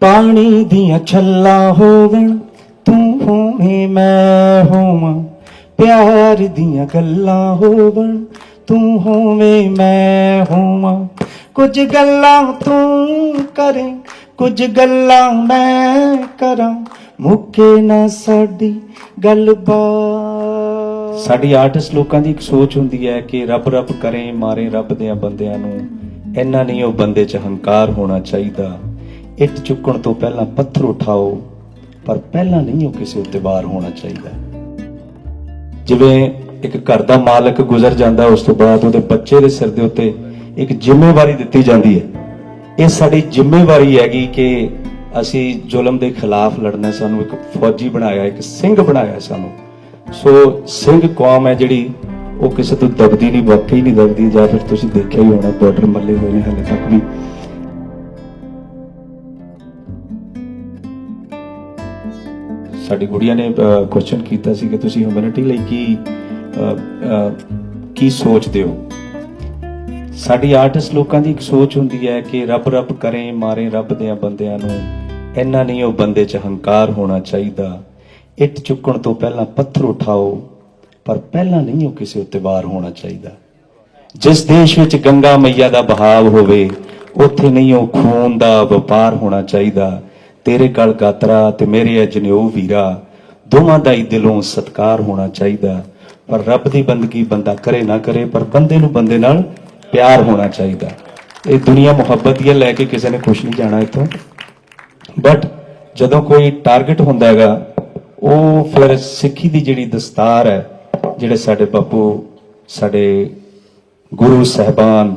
ਪਾਣੀ ਦੀਆਂ ਛੱਲਾਂ ਹੋਵਣ, ਤੂੰ ਹੋਵੇਂ ਮੈਂ ਹੋਵਾਂ। ਪਿਆਰ ਦੀਆਂ ਗੱਲਾਂ ਹੋਵਣ, ਤੂੰ ਹੋਵੇਂ ਮੈਂ ਹੋਵਾਂ। ਕੁਝ ਗੱਲਾਂ ਤੂੰ ਕਰੇ, ਕੁਝ ਗੱਲਾਂ ਮੈਂ ਕਰਾਂ। ਮੁੱਕੇ ਨਾ ਸਾਡੀ ਗੱਲਬਾਤ। ਸਾਡੀ ਆਰਟਿਸਟ ਲੋਕਾਂ ਦੀ ਇੱਕ ਸੋਚ ਹੁੰਦੀ ਹੈ ਕਿ ਰੱਬ ਰੱਬ ਕਰੇ, ਮਾਰੇ ਰੱਬ ਦੇ ਬੰਦਿਆਂ ਨੂੰ। ਇੰਨਾ ਨਹੀਂ ਉਹ ਬੰਦੇ 'ਚ ਹੰਕਾਰ ਹੋਣਾ ਚਾਹੀਦਾ। ਇੱਟ ਚੁੱਕਣ ਤੋਂ ਪਹਿਲਾਂ ਪੱਥਰ ਉਠਾਓ, ਪਰ ਪਹਿਲਾਂ ਨਹੀਂ ਉਹ ਕਿਸੇ ਉੱਤੇ ਵਾਰ ਹੋਣਾ ਚਾਹੀਦਾ। ਜਿਵੇਂ ਇੱਕ ਘਰ ਦਾ ਮਾਲਕ ਗੁਜ਼ਰ ਜਾਂਦਾ, ਉਸ ਤੋਂ ਬਾਅਦ ਉਹਦੇ ਬੱਚੇ ਦੇ ਸਿਰ ਦੇ ਉੱਤੇ ਇੱਕ ਜ਼ਿੰਮੇਵਾਰੀ ਦਿੱਤੀ ਜਾਂਦੀ ਹੈ। ਇਹ ਸਾਡੀ ਜ਼ਿੰਮੇਵਾਰੀ ਹੈਗੀ ਕਿ ਅਸੀਂ ਜ਼ੁਲਮ ਦੇ ਖਿਲਾਫ ਲੜਨਾ ਸਾਨੂੰ ਇੱਕ ਫੌਜੀ ਬਣਾਇਆ, ਇੱਕ ਸਿੰਘ ਬਣਾਇਆ ਸਾਨੂੰ। ਸੋ ਸਿੰਘ ਕੌਮ ਹੈ ਜਿਹੜੀ, ਉਹ ਕਿਸੇ ਤੋਂ ਦਬਦੀ ਨਹੀਂ, ਵਾਕਈ ਨਹੀਂ ਦਬਦੀ, ਜਾਂ ਫਿਰ ਤੁਸੀਂ ਦੇਖਿਆ ਹੀ ਹੋਣਾ ਬਾਰਡਰ ਮੱਲੇ ਹੋਏ ਨੇ ਹਾਲੇ ਤੱਕ ਵੀ। ਸਾਡੀ ਗੁੜੀਆ ਨੇ ਕੁਐਸਚਨ ਕੀਤਾ ਸੀ ਕਿ ਤੁਸੀਂ ਹਿਊਮੈਨਿਟੀ ਲਈ ਕੀ ਅਹ, ਅਹ, ਕੀ ਸੋਚਦੇ ਹੋ? ਸਾਡੀ ਆਰਟਿਸਟ ਲੋਕਾਂ ਦੀ ਇੱਕ ਸੋਚ ਹੁੰਦੀ ਹੈ ਕਿ ਰੱਬ ਰੱਬ ਕਰੇ ਮਾਰੇ ਰੱਬ ਦੇ ਬੰਦਿਆਂ ਨੂੰ। ਇੰਨਾ ਨਹੀਂ ਉਹ ਬੰਦੇ 'ਚ ਹੰਕਾਰ ਹੋਣਾ ਚਾਹੀਦਾ। ਇੱਟ ਚੁੱਕਣ ਤੋਂ ਪਹਿਲਾਂ ਪੱਥਰ ਉਠਾਓ ਪਰ ਪਹਿਲਾਂ ਨਹੀਂ ਉਹ ਕਿਸੇ ਉੱਤੇ ਵਾਰ ਹੋਣਾ ਚਾਹੀਦਾ। ਜਿਸ ਦੇਸ਼ ਵਿੱਚ ਗੰਗਾ ਮਈਆ ਦਾ ਬਹਾਵ ਹੋਵੇ ਉੱਥੇ ਨਹੀਂ ਉਹ ਖੂਨ ਦਾ ਵਪਾਰ ਹੋਣਾ ਚਾਹੀਦਾ। ਤੇਰੇ ਗਲ ਗਾਤਰਾ ਤੇ ਮੇਰੇ ਹੈ ਜਨੇਊ ਵੀਰਾ। ਦੋਵਾਂ ਦਾ ਹੀ ਦਿਲੋਂ ਸਤਕਾਰ ਹੋਣਾ ਚਾਹੀਦਾ। ਪਰ ਰੱਬ ਦੀ ਬੰਦਗੀ ਬੰਦਾ ਕਰੇ ਨਾ ਕਰੇ, ਪਰ ਬੰਦੇ ਨੂੰ ਬੰਦੇ ਨਾਲ ਪਿਆਰ ਹੋਣਾ ਚਾਹੀਦਾ। ਇਹ ਦੁਨੀਆ ਮੁਹੱਬਤ ਹੀ ਲੈ ਕੇ ਕਿਸੇ ਨੇ ਕੁਛ ਨਹੀਂ ਜਾਣਾ ਇੱਥੋਂ। ਬਟ ਜਦੋਂ ਕੋਈ ਟਾਰਗੇਟ ਹੁੰਦਾ ਹੈਗਾ, ਉਹ ਫਿਰ ਸਿੱਖੀ ਦੀ ਜਿਹੜੀ ਦਸਤਾਰ ਹੈ, ਜਿਹੜੇ ਸਾਡੇ ਬਾਪੂ ਸਾਡੇ ਗੁਰੂ ਸਹਿਬਾਨ,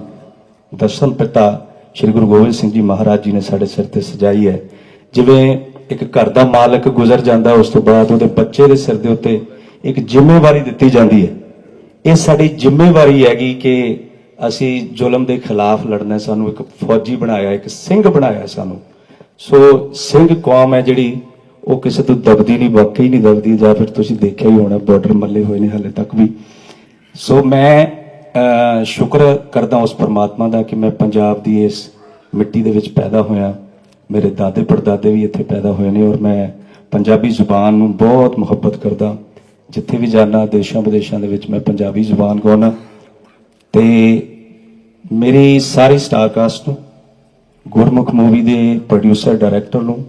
ਦਰਸ਼ਨ ਪਿਤਾ, ਸ੍ਰੀ ਗੁਰੂ ਗੋਬਿੰਦ ਸਿੰਘ ਜੀ ਮਹਾਰਾਜ ਜੀ ਨੇ ਸਾਡੇ ਸਿਰ ਤੇ ਸਜਾਈ ਹੈ ਜਿਵੇਂ ਇੱਕ ਘਰ ਦਾ ਮਾਲਕ ਗੁਜ਼ਰ ਜਾਂਦਾ ਉਸ ਤੋਂ ਬਾਅਦ ਉਹਦੇ ਬੱਚੇ ਦੇ ਸਿਰ ਦੇ ਉੱਤੇ ਇੱਕ ਜ਼ਿੰਮੇਵਾਰੀ ਦਿੱਤੀ ਜਾਂਦੀ ਹੈ। ਇਹ ਸਾਡੀ ਜ਼ਿੰਮੇਵਾਰੀ ਹੈਗੀ ਕਿ ਅਸੀਂ ਜ਼ੁਲਮ ਦੇ ਖਿਲਾਫ ਲੜਨਾ ਸਾਨੂੰ ਇੱਕ ਫੌਜੀ ਬਣਾਇਆ, ਇੱਕ ਸਿੰਘ ਬਣਾਇਆ ਸਾਨੂੰ। ਸੋ ਸਿੰਘ ਕੌਮ ਹੈ ਜਿਹੜੀ, ਉਹ ਕਿਸੇ ਤੋਂ ਦਬਦੀ ਨਹੀਂ, ਵਾਕਈ ਨਹੀਂ ਦਬਦੀ, ਜਾਂ ਫਿਰ ਤੁਸੀਂ ਦੇਖਿਆ ਹੀ ਹੋਣਾ ਬਾਰਡਰ ਮੱਲੇ ਹੋਏ ਨੇ ਹਾਲੇ ਤੱਕ ਵੀ। ਸੋ ਮੈਂ ਸ਼ੁਕਰ ਕਰਦਾ ਉਸ ਪਰਮਾਤਮਾ ਦਾ ਕਿ ਮੈਂ ਪੰਜਾਬ ਦੀ ਇਸ ਮਿੱਟੀ ਦੇ ਵਿੱਚ ਪੈਦਾ ਹੋਇਆ। ਮੇਰੇ ਦਾਦੇ ਪੜਦਾਦੇ ਵੀ ਇੱਥੇ ਪੈਦਾ ਹੋਏ ਨੇ ਔਰ ਮੈਂ ਪੰਜਾਬੀ ਜ਼ੁਬਾਨ ਨੂੰ ਬਹੁਤ ਮੁਹੱਬਤ ਕਰਦਾ। ਜਿੱਥੇ ਵੀ ਜਾਣਾ ਦੇਸ਼ਾਂ ਵਿਦੇਸ਼ਾਂ ਦੇ ਵਿੱਚ ਮੈਂ ਪੰਜਾਬੀ ਜ਼ੁਬਾਨ ਗਾਉਣਾ ਤੇ ਮੇਰੀ ਸਾਰੀ ਸਟਾਰ ਕਾਸਟ ਨੂੰ ਗੁਰਮੁਖ ਮੂਵੀ ਦੇ ਪ੍ਰੋਡਿਊਸਰ ਡਾਇਰੈਕਟਰ ਨੂੰ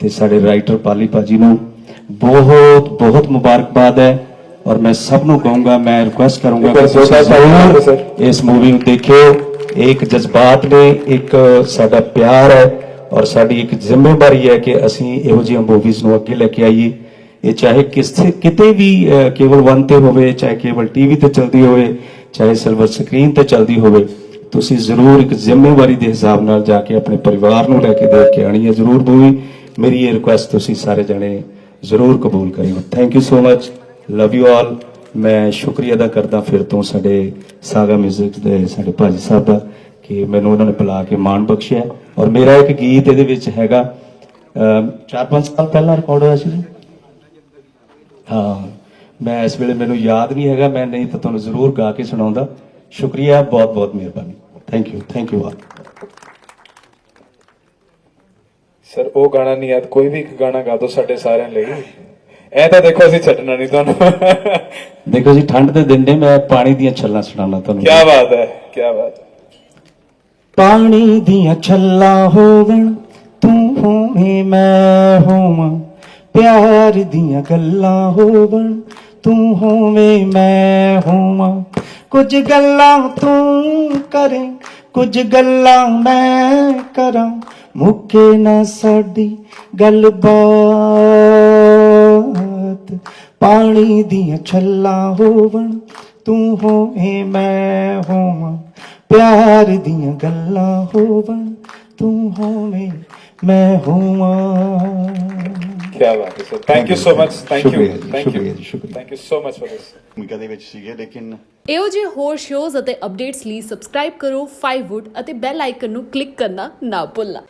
ਤੇ ਸਾਡੇ ਰਾਈਟਰ ਪਾਲੀ ਭਾਜੀ ਨੂੰ ਬਹੁਤ ਬਹੁਤ ਮੁਬਾਰਕਬਾਦ ਹੈ। ਔਰ ਮੈਂ ਸਭ ਨੂੰ ਕਹੂੰਗਾ ਮੈਂ ਰਿਕੁਐਸਟ ਕਰੂੰਗਾ ਕਿ ਇਸ ਮੂਵੀ ਨੂੰ ਦੇਖਿਓ। ਇੱਕ ਜਜ਼ਬਾਤ ਨੇ ਇੱਕ ਸਾਡਾ ਪਿਆਰ ਹੈ। ਔਰ ਸਾਡੀ ਇੱਕ ਜ਼ਿੰਮੇਵਾਰੀ ਹੈ ਕਿ ਅਸੀਂ ਇਹੋ ਜਿਹੀਆਂ ਮੂਵੀਜ਼ ਨੂੰ ਅੱਗੇ ਲੈ ਕੇ ਆਈਏ। ਇਹ ਚਾਹੇ ਕਿਸੇ ਕਿਤੇ ਵੀ ਕੇਵਲ 1 ਤੇ ਹੋਵੇ, ਚਾਹੇ ਕੇਵਲ ਟੀਵੀ ਤੇ ਚਲਦੀ ਹੋਵੇ, ਚਾਹੇ ਸਿਲਵਰ ਸਕਰੀਨ ਤੇ ਚਲਦੀ ਹੋਵੇ, ਤੁਸੀਂ ਜ਼ਰੂਰ ਇੱਕ ਜ਼ਿੰਮੇਵਾਰੀ ਦੇ ਹਿਸਾਬ ਨਾਲ ਜਾ ਕੇ ਆਪਣੇ ਪਰਿਵਾਰ ਨੂੰ ਲੈ ਕੇ ਦੇਖ ਕੇ ਆਣੀ ਹੈ ਜ਼ਰੂਰ ਮੂਵੀ। ਮੇਰੀ ਇਹ ਰਿਕੁਐਸਟ ਤੁਸੀਂ ਸਾਰੇ ਜਣੇ ਜ਼ਰੂਰ ਕਬੂਲ ਕਰਿਓ। Thank you so much love you all ਮੈਂ ਸ਼ੁਕਰੀਆ ਅਦਾ ਕਰਦਾ ਫਿਰ ਤੋਂ ਸਾਡੇ ਸਾਗਾ ਮਿਊਜ਼ਿਕ ਦੇ ਸਾਡੇ ਭਾਜੀ ਸਾਹਿਬ ਦਾ। ਕਿ ਮੈਨੂੰ ਉਹਨਾਂ ਨੇ ਬੁਲਾ ਕੇ ਮਾਣ ਬਖਸ਼ਿਆ। ਔਰ ਮੇਰਾ ਇੱਕ ਗੀਤ ਇਹਦੇ ਵਿੱਚ ਹੈਗਾ 4-5 ਸਾਲ ਪਹਿਲਾਂ ਰਿਕਾਰਡ ਹੋਇਆ ਸੀ ਹਾਂ ਮੈਂ ਇਸ ਵੇਲੇ ਮੈਨੂੰ ਯਾਦ ਨਹੀਂ ਹੈਗਾ ਮੈਂ ਨਹੀਂ ਤਾਂ ਤੁਹਾਨੂੰ ਜ਼ਰੂਰ ਗਾ ਕੇ ਸੁਣਾਉਂਦਾ। ਸ਼ੁਕਰੀਆ ਬਹੁਤ ਬਹੁਤ ਮਿਹਰਬਾਨੀ। Thank you thank you all sir ਉਹ ਗਾਣਾ ਨਹੀਂ ਯਾਦ ਕੋਈ ਵੀ ਇੱਕ ਗਾਣਾ ਗਾ ਦਿਓ ਸਾਡੇ ਸਾਰਿਆਂ ਲਈ। ਐ ਤਾਂ ਦੇਖੋ ਅਸੀਂ ਛੱਡਣਾ ਨਹੀਂ ਤੁਹਾਨੂੰ। ਕੀ ਦੇਖੋ ਜੀ ਠੰਡ ਦੇ ਦਿਨ ਨੇ ਮੈਂ ਪਾਣੀ ਦੀਆਂ ਛੱਲਾਂ ਸੁਣਾਉਣਾ ਤੁਹਾਨੂੰ। ਬਾਤ ਹੈ ਕੀ ਬਾਤ ਹੈ। ਪਾਣੀ ਦੀਆਂ ਛੱਲਾਂ ਹੋਵਣ, ਤੂੰ ਹੋਵੇਂ ਮੈਂ ਹੋਵਾਂ। ਪਿਆਰ ਦੀਆਂ ਗੱਲਾਂ ਹੋਵਣ, ਤੂੰ ਹੋਵੇਂ ਮੈਂ ਹੋਵਾਂ। ਕੁਝ ਗੱਲਾਂ ਤੂੰ ਕਰੇ, ਕੁਝ ਗੱਲਾਂ ਮੈਂ ਕਰਾਂ। ਮੁੱਕੇ ਨਾ ਸਾਡੀ ਗੱਲਬਾਤ। ਪਾਣੀ ਦੀਆਂ ਛੱਲਾਂ ਹੋਵਣ, ਤੂੰ ਹੋਵੇਂ ਮੈਂ ਹੋਵਾਂ। ਪਿਆਰ ਦੀਆਂ ਗੱਲਾਂ ਹੋਵਣ ਤੂੰ ਹੋਵੇਂ ਮੈਂ ਹੋਵਾਂ। ਕੀ ਬਾਤ ਹੈ sir. Thank you so much thank you. Thank you so much for this ਭੂਮਿਕਾ ਦੇ ਵਿੱਚ ਸੀਗੇ ਲੇਕਿਨ ਇਹੋ ਜਿਹੇ ਹੋਰ ਸ਼ੋਜ਼ ਅਤੇ ਅਪਡੇਟਸ ਲਈ ਸਬਸਕ੍ਰਾਈਬ ਕਰੋ 5wood ਅਤੇ ਬੈਲ ਆਈਕਨ ਨੂੰ ਕਲਿੱਕ ਕਰਨਾ ਨਾ ਭੁੱਲਣਾ।